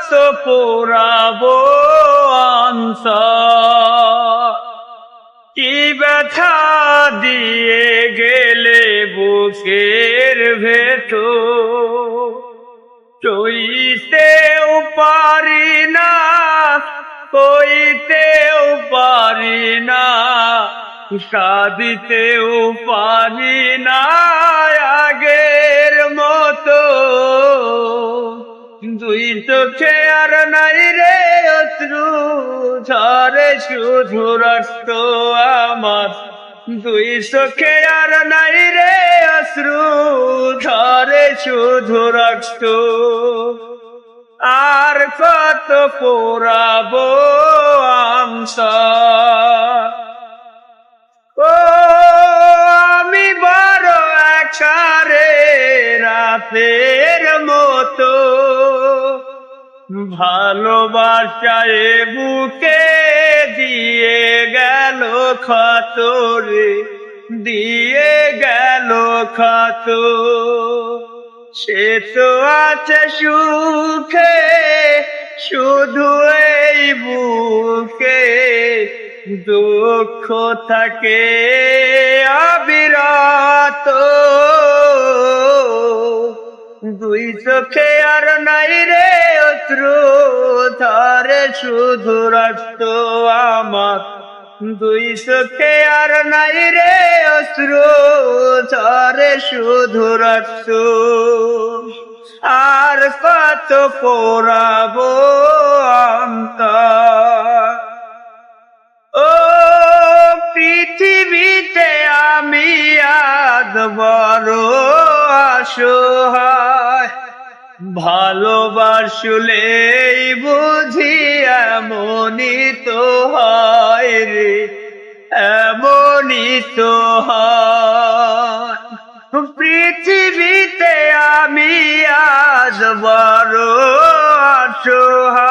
কত পোড়াবো আনসা কি ব্যথা দিয়ে গেলে বুকের ভেতর? চইতেও পারি না কইতেও পারি না কাঁদিতেও পারি না আগের দুই চোখে আর নাই রে অশ্রু, ঝরে শুধু রক্ত আমার। দুই চোখে আর নাই রে অশ্রু, ঝরে শুধু রক্ত। আর কত পোড়াবো আমসা ও, আমি বড় রাতের মতো ভালোবাসায় বুকে দিয়ে গেল খতরে, দিয়ে গেল খত সে তো আছে সুখে, শুধু এই বুকে দুঃখ থাকে। দুই চোখে আর নাই রে অশ্রু, ধরে শুধু রক্ত আমার। দুই চোখে আর নাই রে অশ্রু, ধরে শুধু রক্ত। আর কত পোড়াবো আমতা ও পৃথিবীতে আমি আদ বড় অসহায়। ভালোবাসলেই বুঝি এমনই তো হয় রে এমনই তো পৃথিবীতে আমি আজ বড় অসহায়